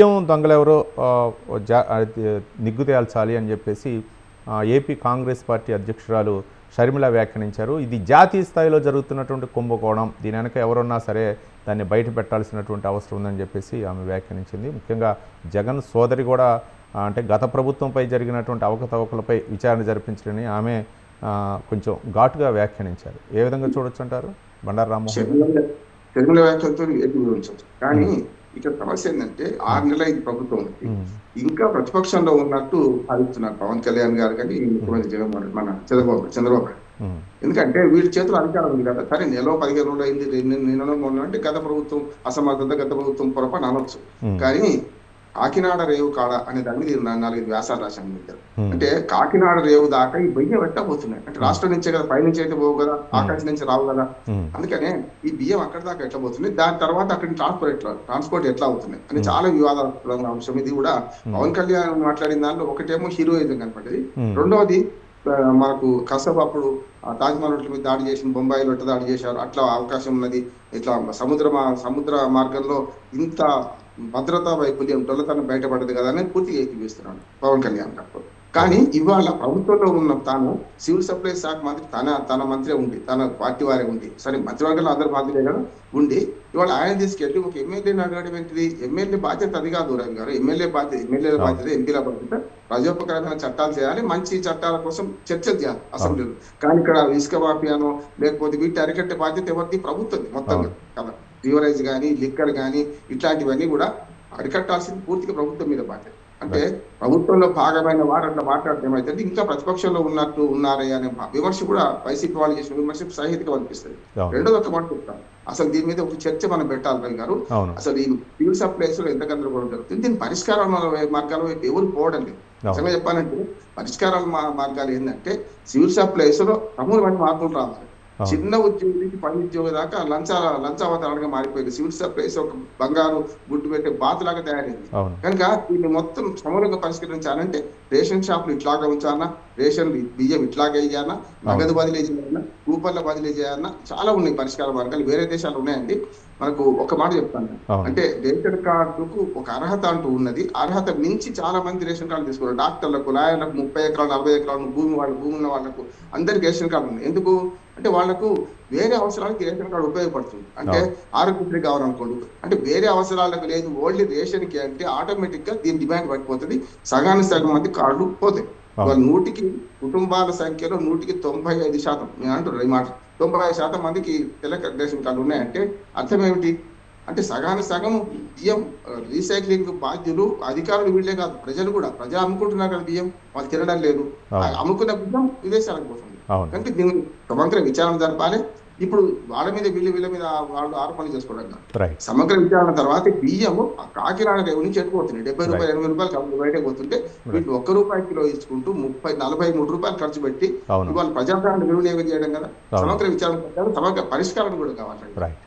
బియ్యం దొంగలెవరో నిగ్గు తేల్చాలి అని చెప్పేసి ఏపీ కాంగ్రెస్ పార్టీ అధ్యక్షురాలు షర్మిల వ్యాఖ్యానించారు. ఇది జాతీయ స్థాయిలో జరుగుతున్నటువంటి కుంభకోణం. దీని వెనక ఎవరున్నా సరే దాన్ని బయట పెట్టాల్సినటువంటి అవసరం ఉందని చెప్పేసి ఆమె వ్యాఖ్యానించింది. ముఖ్యంగా జగన్ సోదరి కూడా అంటే గత ప్రభుత్వంపై జరిగినటువంటి అవకతవకలపై విచారణ జరిపించాలని ఆమె కొంచెం ఘాటుగా వ్యాఖ్యానించారు. ఏ విధంగా చూడొచ్చు అంటారు? బండారు రామ్మోహన్ కానీ ఇక్కడ సమస్య ఏంటంటే ఆరు నెలల ప్రభుత్వం ఉంది. ఇంకా ప్రతిపక్షంలో ఉన్నట్టు భావిస్తున్నారు పవన్ కళ్యాణ్ గారు కానీ ముఖ్యమంత్రి జగన్మోహన్ రెడ్డి, మన చంద్రబాబు చంద్రబాబు ఎందుకంటే వీళ్ళ చేతులు అధికారం ఉంది కదా. సరే నెల పదిహేను రోజులు అయింది రెండు నెలలో మొన్న అంటే గత ప్రభుత్వం అసమర్థత గత ప్రభుత్వం పొరపాటు అనొచ్చు. ఉమ్, కానీ కాకినాడ రేవు కాడ అనే దాని మీద నా- నాలుగైదు వ్యాసాలు రాశాను ఉమ్, అంటే కాకినాడ రేవు దాకా ఈ బియ్యం ఎట్టబోతున్నాయి అంటే రాష్ట్రం నుంచే కదా పై నుంచి అయితే పోవు కదా ఆకాశం నుంచి రావు కదా. అందుకనే ఈ బియ్యం అక్కడ దాకా ఎట్లా పోతుంది దాని తర్వాత అక్కడ ట్రాన్స్పోర్ట్ ఎట్లా ట్రాన్స్పోర్ట్ ఎట్లా అవుతుంది అని చాలా వివాదాస్పదమైన అంశం. ఇది కూడా పవన్ కళ్యాణ్ మాట్లాడిన దాంట్లో ఒకటేమో హీరోయిజం కనపడ్డది. ఉమ్, రెండవది మనకు కసబ్ అప్పుడు ఆ తాజ్ మహల్ మీద దాడి చేసిన బొంబాయిలో దాడి చేశారు అట్లా అవకాశం ఉన్నది. ఇట్లా సముద్ర సముద్ర మార్గంలో ఇంత భద్రతా వైఫల్యం దొల్లతనం బయటపడదు కదా అని పూర్తిగా ఏకీపిస్తున్నాడు పవన్ కళ్యాణ్ గారు కానీ ఇవాళ ప్రభుత్వంలో ఉన్న తాను సివిల్ సప్లైస్ శాఖ మంత్రి తన తన మంత్రి ఉండి తన పార్టీ వారే ఉండి సరే మంత్రివర్గంలో అందరు మంత్రులే కదా ఉండి ఇవాళ ఆయన తీసుకెళ్ళి ఒక ఎమ్మెల్యేని అడగడం ఏంటిది? ఎమ్మెల్యే బాధ్యత అది కాదు రవి గారు. ఎమ్మెల్యే బాధ్యత ఎమ్మెల్యేల బాధ్యత ఎంపీల బాధ్యత. ప్రజోపకరమైన చట్టాలు చేయాలి మంచి చట్టాల కోసం చర్చలు చేయాలి అసెంబ్లీలో. కానీ ఇక్కడ ఇసుక మాఫియానో లేకపోతే వీటి అరికట్టే బాధ్యత ఎవరిది? ప్రభుత్వం మొత్తంగా. కదా. రివరైజ్ కానీ లిక్కర్ కానీ ఇట్లాంటివన్నీ కూడా అరికట్టాల్సింది పూర్తిగా ప్రభుత్వం మీద బాధ్యత అంటే ప్రభుత్వంలో భాగమైన వారు అట్లా మాట్లాడితే ఏమైతే ఇంకా ప్రతిపక్షంలో ఉన్నట్టు ఉన్నారే అనే విమర్శ కూడా వైసీపీ వాళ్ళు చేసిన విమర్శ సహితంగా అనిపిస్తుంది. రెండోది ఒక మాట చెప్తాను. అసలు దీని మీద ఒక చర్చ మనం పెట్టాలి రవి గారు. అసలు ఈ సివిల్ సప్లైస్లో ఎంత గందరగోళం జరుగుతుంది? దీని పరిష్కారం మార్గాల వైపు ఎవరు పోవడం లేదు. నిజంగా చెప్పాలంటే పరిష్కారాల మా- మార్గాలు ఏంటంటే సివిల్ సప్లైస్లో సమూలమైన మార్పులు రావాలి. చిన్న ఉద్యోగి నుంచి పని ఉద్యోగి దాకా లంచ లంచావతారంగా మారిపోయింది. సివిల్ సప్లైస్ ఒక బంగారు గుడ్డు పెట్టే బాతులాగా తయారైంది. అవును. కనుక దీన్ని మొత్తం సమూలంగా పరిష్కరించాలంటే రేషన్ షాపులు ఇట్లాగా ఉంచాలన్నా రేషన్ బియ్యం ఇట్లాగే ఇవ్వాలన్నా నగదు బదిలీ చేయాలన్నా కూపన్ల బదిలీ చేయాలన్నా చాలా ఉన్నాయి పరిష్కార మార్గాలు. వేరే దేశాలు ఉన్నాయండి. మనకు ఒక మాట చెప్తాను. అంటే రేషన్ కార్డుకు ఒక అర్హత అంటూ ఉన్నది. అర్హత మించి చాలా మంది రేషన్ కార్డు తీసుకున్నారు. డాక్టర్లకు లాయర్లకు ముప్పై ఎకరాలు నలభై ఎకరాలు భూమి వాళ్ళ భూమి ఉన్న వాళ్ళకు అందరికి రేషన్ కార్డు ఉంది ఎందుకు? అంటే వాళ్ళకు వేరే అవసరాలకి రేషన్ కార్డు ఉపయోగపడుతుంది. అంటే ఆరోగ్యశ్రీ కావాలనుకోండి. అంటే వేరే అవసరాలకు లేదు. ఓన్లీ రేషన్కి అంటే ఆటోమేటిక్గా దీని డిమాండ్ పడిపోతుంది. సగానికి సగం మంది కార్డులు పోతాయి. వాళ్ళ నూటికి కుటుంబాల సంఖ్యలో నూటికి తొంభై ఐదు శాతం. నేను అంటున్నారు ఈ మాట. తొంభై ఐదు శాతం మందికి తెల్ల రేషన్ కార్డు ఉన్నాయంటే అర్థం ఏమిటి? అంటే సగానికి సగం బియ్యం రీసైక్లింగ్ బాధ్యులు అధికారులు వీళ్ళే కాదు ప్రజలు కూడా. ప్రజలు అమ్ముకుంటున్నారు కదా బియ్యం వాళ్ళు తినడం లేదు. అమ్ముకున్న బియ్యం విదేశాలకు పోతుంది. కనుక దీన్ని సమగ్ర విచారణ జరపాలి. ఇప్పుడు వాళ్ళ మీద వీళ్ళ వీళ్ళ మీద వాళ్ళు ఆరోపణలు చేసుకోవడం సమగ్ర విచారణ తర్వాత బియ్యము ఆ కాకినాడ రేవు నుంచి ఎట్టుకుపోతున్నాయి డెబ్బై రూపాయలు ఎనభై రూపాయలు కంపెనీ బయటకు పోతుంటే వీళ్ళు ఒక్క రూపాయి కిలో ఇచ్చుకుంటూ ముప్పై నలభై మూడు రూపాయలు ఖర్చు పెట్టి ఇవాళ ప్రజాప్రాణ వినియోగం చేయడం కదా. సమగ్ర విచారణ సమగ్ర పరిష్కారం కూడా కావాలి. రైట్